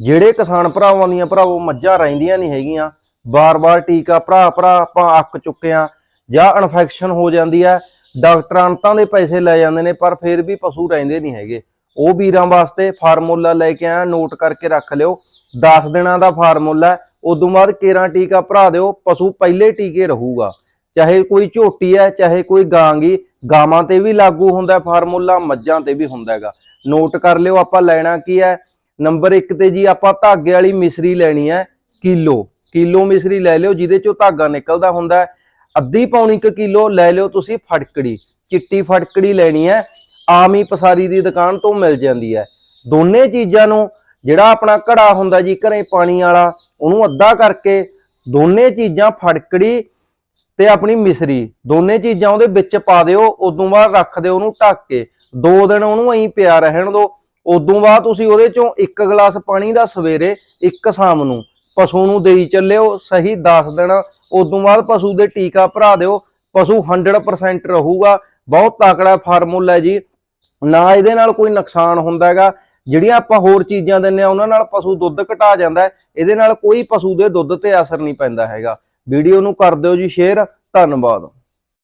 ਜਿਹੜੇ ਕਿਸਾਨ ਭਰਾਵਾਂ ਦੀਆਂ ਭਰਾਵੋ ਮੱਝਾਂ ਰਹਿੰਦੀਆਂ ਨਹੀਂ ਹੈਗੀਆਂ। ਬਾਰ-ਬਾਰ ਟੀਕਾ ਭਰਾ ਭਰਾ ਆਪਾਂ ਅੱਕ ਚੁੱਕੇ ਆ ਜਾਂ ਇਨਫੈਕਸ਼ਨ ਹੋ ਜਾਂਦੀ ਹੈ। ਡਾਕਟਰਾਂ ਅੰਤਾਂ ਦੇ ਪੈਸੇ ਲੈ ਜਾਂਦੇ ਨੇ, ਪਰ ਫਿਰ ਵੀ ਪਸ਼ੂ ਰਹਿੰਦੇ ਨਹੀਂ ਹੈਗੇ। ਉਹ ਵੀਰਾਂ ਵਾਸਤੇ ਫਾਰਮੂਲਾ ਲੈ ਕੇ ਆਇਆ ਨੋਟ ਕਰਕੇ ਰੱਖ ਲਿਓ। 10 ਦਿਨਾਂ ਦਾ ਫਾਰਮੂਲਾ ਉਦੋਂ ਬਾਅਦ ਕੇਰਾਂ ਟੀਕਾ ਭਰਾ ਦਿਓ, ਪਸ਼ੂ ਪਹਿਲੇ ਟੀਕੇ ਰਹੂਗਾ। ਚਾਹੇ ਕੋਈ ਝੋਟੀ ਹੈ, ਚਾਹੇ ਕੋਈ ਗਾਂਗੀ, ਗਾਵਾਂ ਤੇ ਵੀ ਲਾਗੂ ਹੁੰਦਾ ਫਾਰਮੂਲਾ ਮੱਝਾਂ ਤੇ ਵੀ ਹੁੰਦਾ ਹੈਗਾ। ਨੋਟ ਕਰ ਲਿਓ ਆਪਾਂ ਲੈਣਾ ਕੀ ਹੈ। ਨੰਬਰ 1 ਤੇ ਜੀ ਆਪਾਂ ਧਾਗੇ ਵਾਲੀ ਮਿਸਰੀ ਲੈਣੀ ਹੈ ਕਿਲੋ। ਕਿਲੋ ਮਿਸਰੀ ਲੈ ਲਿਓ, ਜਿਹਦੇ ਚੋਂ ਧਾਗਾ ਨਿਕਲਦਾ ਹੁੰਦਾ ਅੱਧੀ ਪੌਣੀ ਕੁ ਕਿਲੋ ਲੈ ਲਿਓ ਤੁਸੀਂ ਫਟਕੜੀ। ਚਿੱਟੀ ਫਟਕੜੀ ਲੈਣੀ ਹੈ। ਆਮ ਹੀ ਪਸਾਰੀ ਦੀ ਦੁਕਾਨ ਤੋਂ ਮਿਲ ਜਾਂਦੀ ਹੈ। ਦੋਨੇ ਚੀਜ਼ਾਂ ਨੂੰ ਜਿਹੜਾ ਆਪਣਾ ਘੜਾ ਹੁੰਦਾ ਜੀ ਘਰੇ ਪਾਣੀ ਵਾਲਾ, ਉਹਨੂੰ ਅੱਧਾ ਕਰਕੇ ਦੋਨੇ ਚੀਜ਼ਾਂ ਫੜਕੜੀ ਤੇ ਆਪਣੀ ਮਿਸਰੀ। ਦੋਨੇ ਚੀਜ਼ਾਂ ਉਹਦੇ ਵਿੱਚ ਪਾ ਦਿਓ, ਉਦੋਂ ਬਾਅਦ ਰੱਖ ਦਿਓ ਉਹਨੂੰ ਢੱਕ ਕੇ। ਦੋ ਦਿਨ ਉਹਨੂੰ ਐਂ ਪਿਆ ਰਹਿਣ ਦਿਓ। ਉਦੋਂ ਬਾਅਦ ਤੁਸੀਂ ਉਹਦੇ ਚੋਂ ਇੱਕ ਗਲਾਸ ਪਾਣੀ ਦਾ ਸਵੇਰੇ, ਇੱਕ ਸ਼ਾਮ ਨੂੰ ਪਸ਼ੂ ਨੂੰ ਦੇਈ ਚੱਲਿਓ, ਸਹੀ 10 ਦਿਨ, ਉਦੋਂ ਬਾਅਦ ਪਸ਼ੂ ਦੇ ਟੀਕਾ ਭਰਾ ਦਿਓ, ਪਸ਼ੂ 100% ਰਹੂਗਾ, ਬਹੁਤ ਤਾਕੜਾ ਫਾਰਮੂਲਾ ਹੈ ਜੀ। ਨਾ ਇਹਦੇ ਨਾਲ ਕੋਈ ਨੁਕਸਾਨ ਹੁੰਦਾ ਹੈਗਾ, ਜਿਹੜੀਆਂ ਆਪਾਂ ਹੋਰ ਚੀਜ਼ਾਂ ਦਿੰਨੇ ਆ ਉਹਨਾਂ ਨਾਲ ਪਸ਼ੂ ਦੁੱਧ ਘਟਾ ਜਾਂਦਾ ਇਹਦੇ ਨਾਲ ਕੋਈ ਪਸ਼ੂ ਦੇ ਦੁੱਧ ਤੇ ਅਸਰ ਨਹੀਂ ਪੈਂਦਾ ਹੈਗਾ। ਵੀਡੀਓ ਨੂੰ ਕਰ ਦਿਓ ਜੀ, ਸ਼ੇਅਰ, ਧੰਨਵਾਦ।